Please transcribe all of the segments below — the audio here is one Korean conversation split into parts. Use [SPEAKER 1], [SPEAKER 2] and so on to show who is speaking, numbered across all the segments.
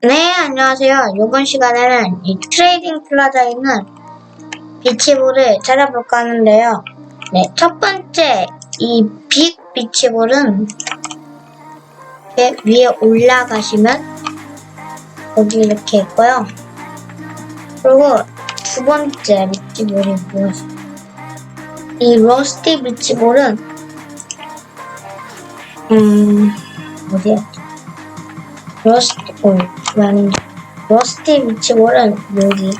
[SPEAKER 1] 네, 안녕하세요. 이번 시간에는 이 트레이딩 플라자에 있는 비치볼을 찾아볼까 하는데요. 네, 첫 번째 이 빅 비치볼은 위에 올라가시면 여기 이렇게 있고요. 그리고 두 번째 비치볼이 무엇이? 이 러스티 비치볼은 음 어디였지? 러스티, 어, 왜아닌 러스티 비치볼은 여기.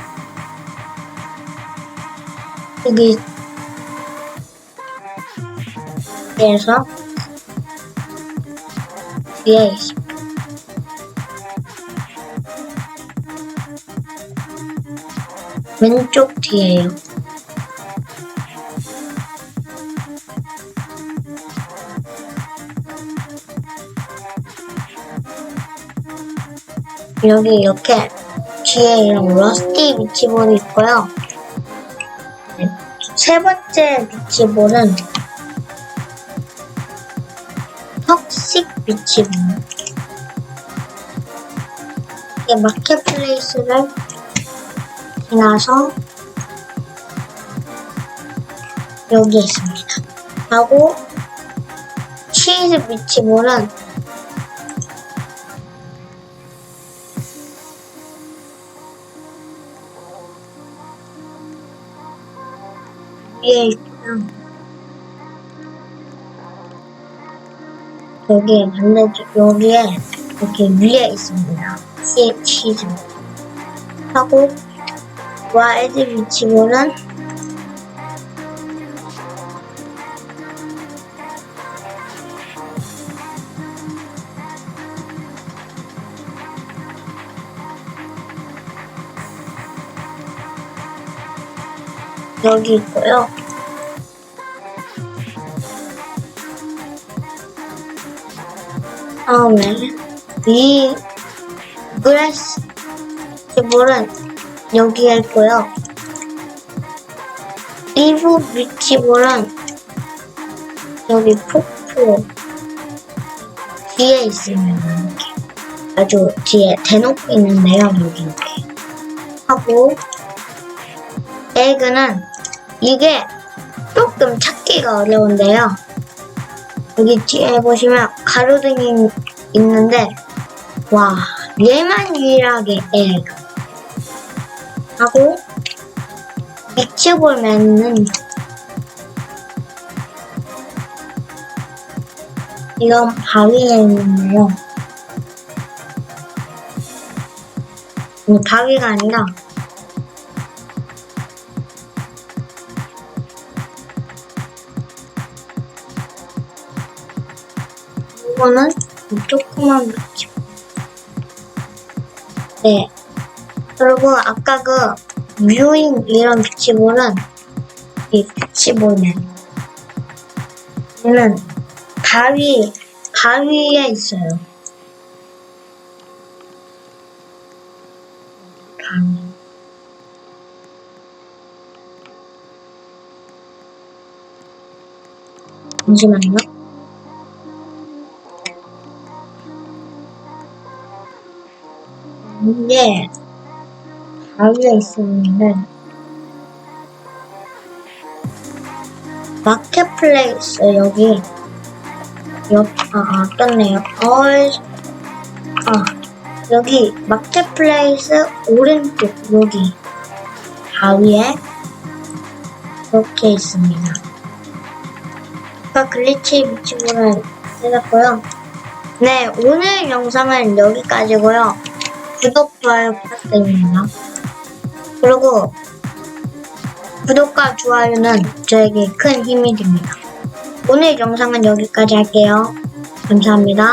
[SPEAKER 1] 여기. 에서 뒤에 있습니다. 왼쪽 뒤에요. 여기 이렇게 뒤에 이런 러스티 비치볼이 있고요. 네, 세 번째 비치볼은 턱식 비치볼. 이게 마켓플레이스를 지나서 여기 있습니다. 하고 치즈 비치볼은 위에 있고요. 여기에 반대쪽 여기에 여기 위에 있습니다. 치, 치즈 하고 와이드 위치볼은 여기 있고요. 다음에 이 그래스 볼은 여기에 있고요. 이브 비치볼은 여기 폭포 뒤에. 이렇게 아주 뒤에 대놓고 있는데요. 여기 이렇게 하고 에그는 이게 조금 찾기가 어려운데요. 여기 뒤에 보시면 가로등이 있는데 와 얘만 유일하게 에그 하고 비치볼맨은 이건 바위에 있는데요. 이 바위가 아니라 이거는 이 조그만 비치. 네. 그리고 아까 그 뮤잉 이런 비치볼은 이 비치볼맨. 얘는 바위, 바위에 있어요. 바위. 잠시만요. 이게 바위에 있었는데 마켓플레이스 여기 옆, 아, 아, 떴네요. 어이, 아, 여기 마켓플레이스 오른쪽 여기 바위에 이렇게 있습니다. 아까 글리치 비치볼을 해놨고요. 네, 오늘 영상은 여기까지고요. 구독, 좋아요 부탁드립니다. 그리고 구독과 좋아요는 저에게 큰 힘이 됩니다. 오늘 영상은 여기까지 할게요. 감사합니다.